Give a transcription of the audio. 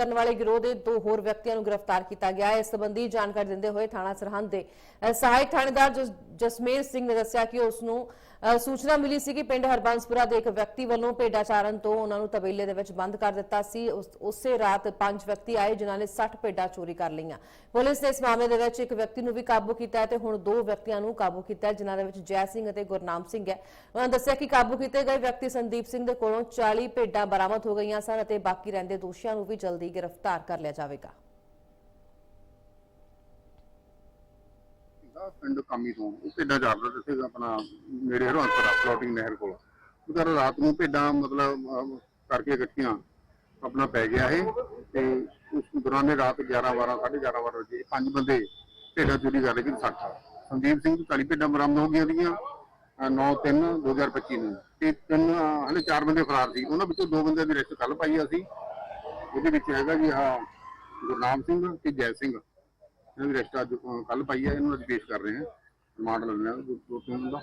ਕਰਨ ਵਾਲੇ ਗਿਰੋਹ ਦੇ ਦੋ ਹੋਰ ਵਿਅਕਤੀਆਂ ਨੂੰ ਗ੍ਰਿਫਤਾਰ ਕੀਤਾ ਗਿਆ ਹੈ। ਇਸ ਸੰਬੰਧੀ ਜਾਣਕਾਰੀ ਦਿੰਦੇ ਹੋਏ ਥਾਣਾ ਸਰਹੰਦ ਦੇ ਸਹਾਇਕ ਥਾਣੇਦਾਰ ਜਸਮੇਰ ਸਿੰਘ ਨੇ ਦੱਸਿਆ ਕਿ ਉਸ ਨੂੰ ਸੂਚਨਾ ਮਿਲੀ ਸੀ ਕਿ ਪਿੰਡ ਹਰਬੰਸਪੁਰਾ ਦੇ ਇੱਕ ਵਿਅਕਤੀ ਵੱਲੋਂ ਭੇਡਾਂ ਚਾਰਨ ਤੋਂ ਉਹਨਾਂ ਨੂੰ ਤਬੇਲੇ ਦੇ ਵਿੱਚ ਬੰਦ ਕਰ ਦਿੱਤਾ ਸੀ। ਉਸ- ਉਸੇ ਰਾਤ ਪੰਜ ਵਿਅਕਤੀ ਆਏ, ਜਿਨ੍ਹਾਂ ਨੇ 60 ਭੇਡਾਂ ਚੋਰੀ ਕਰ ਲਈਆਂ। ਪੁਲਿਸ ਨੇ ਇਸ ਮਾਮਲੇ ਦੇ ਵਿੱਚ ਇੱਕ ਵਿਅਕਤੀ ਨੂੰ ਵੀ ਕਾਬੂ ਕੀਤਾ ਤੇ ਹੁਣ ਦੋ ਵਿਅਕਤੀਆਂ ਨੂੰ ਕਾਬੂ ਕੀਤਾ ਜਿਨ੍ਹਾਂ ਦੇ ਵਿੱਚ ਜੈ ਸਿੰਘ ਅਤੇ ਗੁਰਨਾਮ ਸਿੰਘ ਹੈ। ਉਹਨਾਂ ਦੱਸਿਆ ਕਿ ਕਾਬੂ ਕੀਤੇ ਗਏ ਵਿਅਕਤੀ ਸੰਦੀਪ ਸਿੰਘ ਦੇ ਕੋਲੋਂ 40 ਭੇਡਾਂ ਬਰਾਮਦ ਹੋ ਗਈਆਂ ਸਨ ਅਤੇ ਬਾਕੀ ਰਹਿੰਦੇ ਦੋਸ਼ੀਆਂ ਨੂੰ ਵੀ ਜਲਦੀ ਗ੍ਰਿਫਤਾਰ ਕਰ ਲਿਆ ਜਾਵੇਗਾ। ਸੀਗਾ ਪਿੰਡ ਕਾਮੀ ਤੋਂ। ਉਹ ਭੇਡਾਂ ਚਾਰਦਾ ਸੀਗਾ ਆਪਣਾ ਨੇੜੇ ਹਰਵੰਤਰਾ ਫਲੋਟਿੰਗ ਨਹਿਰ ਕੋਲ। ਉਹ ਰਾਤ ਨੂੰ ਭੇਡਾਂ ਮਤਲਬ ਅਹ, ਕਰਕੇ ਇਕੱਠੀਆਂ ਆਪਣਾ ਪੈ ਗਿਆ ਇਹ। ਤੇ ਉਸ ਦੌਰਾਨ ਰਾਤ 11 12 11:30 ਵਜੇ ਪੰਜ ਬੰਦੇ ਭੇਡਾਂ ਚੋਰੀ ਕਰ ਰਹੇ ਸੀ ਸੱਠ ਸੰਦੀਪ ਸਿੰਘ ਤੋਂ 40 ਭੇਡਾਂ ਬਰਾਮਦ ਹੋ ਗਈਆਂ ਸੀਗੀਆਂ 9 3 2025 ਨੂੰ। ਤੇ ਤਿੰਨ ਅਹ, ਹਲੇ ਚਾਰ ਬੰਦੇ ਫਰਾਰ ਸੀ। ਉਹਨਾਂ ਵਿੱਚੋਂ ਦੋ ਬੰਦਿਆਂ ਦੀ ਰਿਸ਼ਤ ਕੱਲ ਪਾਈ ਆ ਅਸੀਂ। ਉਹਦੇ ਵਿੱਚ ਹੈਗਾ ਜੀ ਆਹ ਗੁਰਨਾਮ ਸਿੰਘ ਤੇ ਜੈ ਸਿੰਘ। ਇਹਨਾਂ ਦੀ ਰਿਸ਼ਤਾ ਅੱਜ ਕੱਲ ਪਾਈ ਹੈ ਇਹਨੂੰ ਅੱਜ ਪੇਸ਼ ਕਰ ਰਹੇ ਹਾਂ ਰਿਮਾਂਡ ਲੈਣਾ ਦੋ ਤਿੰਨ ਦਾ